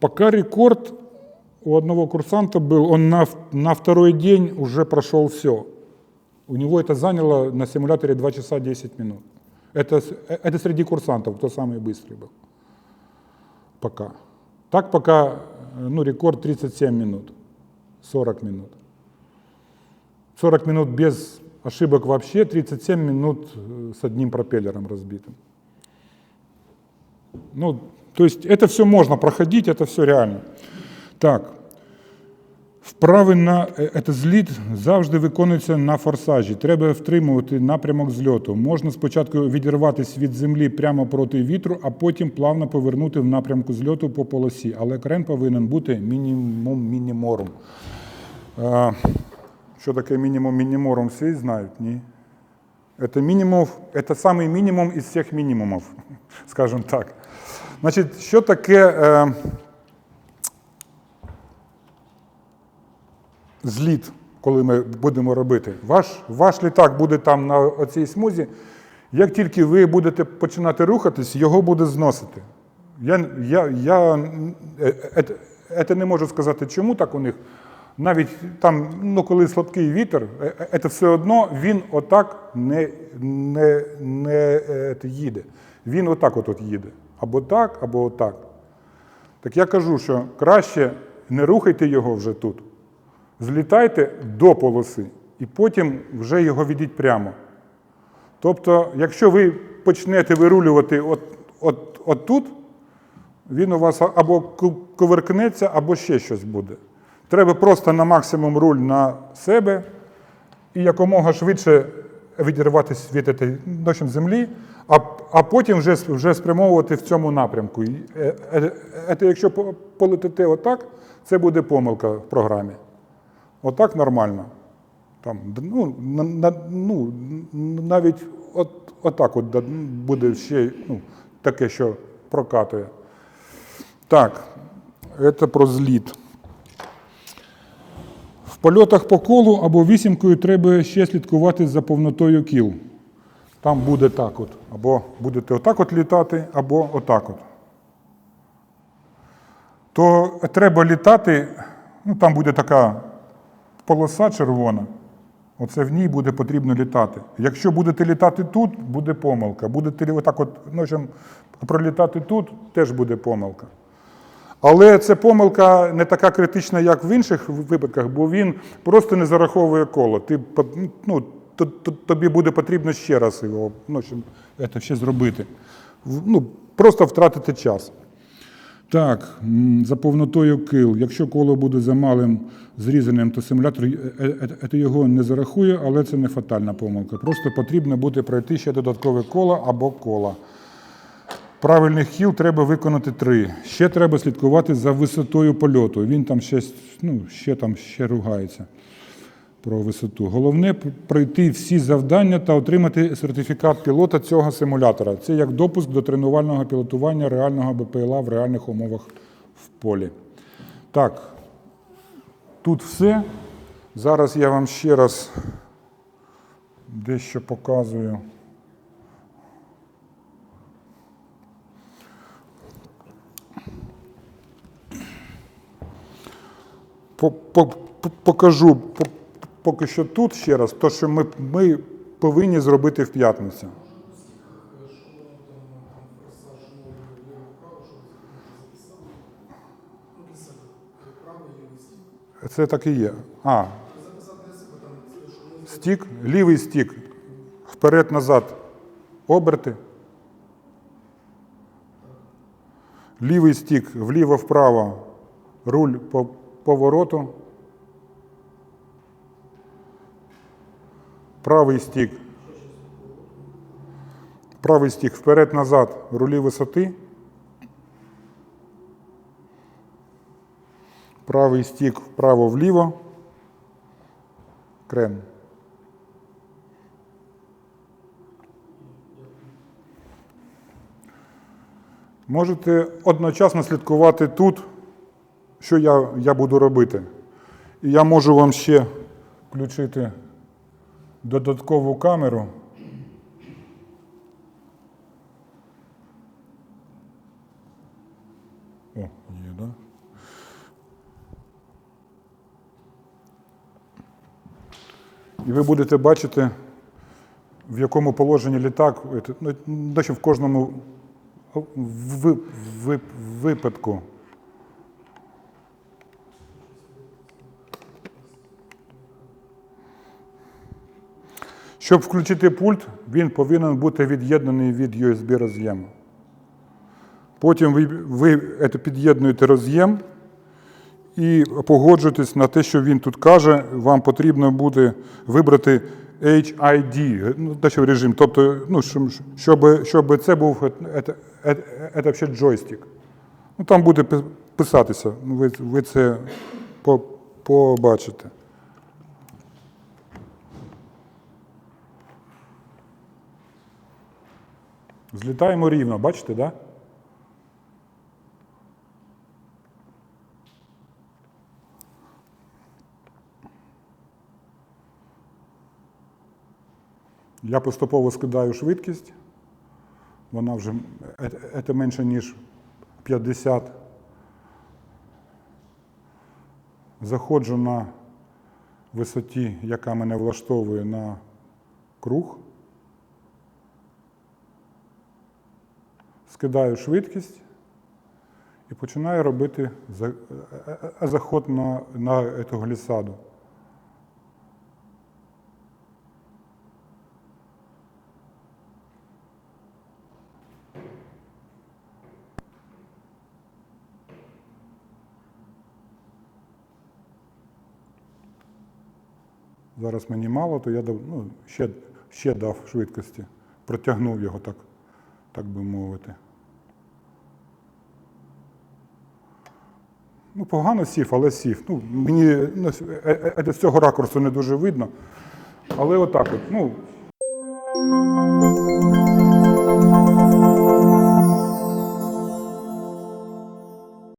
Пока рекорд у одного курсанта был, он на, на второй день уже прошел все. У него это заняло на симуляторе 2 часа 10 минут. Это, э, это среди курсантов, кто самый быстрый был. Пока. Так пока, э, ну, рекорд 37 минут, 40 минут. 40 минут без ошибок вообще, 37 минут э, с одним пропеллером разбитым. Ну, то есть это все можно проходить, это все реально. Так. Вправи на е, це зліт завжди виконуються на форсажі. Треба втримувати напрямок зльоту. Можна спочатку відірватися від землі прямо проти вітру, а потім плавно повернути в напрямку зльоту по полосі. Але крен повинен бути мінімум мініморум. А, що таке мінімум мініморум? Всі знають? Ні? Это минимум, это самый минимум із всіх мінімумів, скажімо так. Значить, що таке е, зліт, коли ми будемо робити? Ваш, ваш літак буде там на оцій смузі. Як тільки ви будете починати рухатись, його буде зносити. Я, я, я е, е, е, це не можу сказати, чому так у них. Навіть там, ну коли слабкий вітер, е, е, це все одно він отак не, не, не е, їде. Він отак от, їде. Або так, або отак. Так я кажу, що краще не рухайте його вже тут. Злітайте до полоси і потім вже його відіть прямо. Тобто, якщо ви почнете вирулювати от, от, от тут, він у вас або коверкнеться, або ще щось буде. Треба просто на максимум руль на себе і якомога швидше відірватися від цієї ночі землі, а, а потім вже, вже спрямовувати в цьому напрямку. Е, е, е, це якщо по- полетите отак, це буде помилка в програмі. Отак нормально. Там, ну, на, ну, навіть от, отак от буде ще ну, таке, що прокатує. Так, це про зліт. Польотах по колу або вісімкою треба ще слідкувати за повнотою кіл. Там буде так от. Або будете отак от літати, або отак от. То треба літати, ну там буде така полоса червона. Оце в ній буде потрібно літати. Якщо будете літати тут, буде помилка. Будете отак от ночем пролітати тут, теж буде помилка. Але це помилка не така критична, як в інших випадках, бо він просто не зараховує коло. Ти, ну, то- то- тобі буде потрібно ще раз його ну, щоб це ще зробити. Ну, просто втратити час. Так, за повнотою кил. Якщо коло буде за малим зрізаним, то симулятор е, е, е, його не зарахує, але це не фатальна помилка. Просто потрібно буде пройти ще додаткове коло або кола. Правильних хіл треба виконати три. Ще треба слідкувати за висотою польоту. Він там ще, ну, ще, там ще ругається про висоту. Головне пройти всі завдання та отримати сертифікат пілота цього симулятора. Це як допуск до тренувального пілотування реального БПЛА в реальних умовах в полі. Так, тут все. Зараз я вам ще раз дещо показую. По- по- по- Покажу поки що тут ще раз, то, що ми, ми повинні зробити в п'ятницю. Це так і є. А. Стік, лівий стік. Вперед-назад. Оберти. Лівий стік вліво-вправо. Руль по повороту. Правий стік. Правий стік вперед-назад. Рулі висоти. Правий стік вправо-вліво. Крен. Можете одночасно слідкувати тут, що я я буду робити. І я можу вам ще включити додаткову камеру. О, є, да? І ви будете бачити, в якому положенні літак, е, ну, дещо в кожному випадку. Щоб включити пульт, він повинен бути від'єднаний від USB роз'єму. Потім ви, ви під'єднуєте роз'єм і погоджуєтесь на те, що він тут каже. Вам потрібно буде вибрати HID, ну, те, режим, тобто, ну, щоб, щоб, це був це, джойстик. Ну, там буде писатися, ну, ви, ви це по- побачите. Злітаємо рівно, бачите? Да? Я поступово скидаю швидкість. Вона вже е- це менше, ніж 50. Заходжу на висоті, яка мене влаштовує на круг. Скидаю швидкість і починаю робити е- е- заход на, на цю глісаду. Зараз мені мало, то я дав, ну, ще, ще дав швидкості, протягнув його, так, так би мовити. Ну, погано сів, але сів. Ну, мені ну, е- е- з цього ракурсу не дуже видно. Але отак от, ну,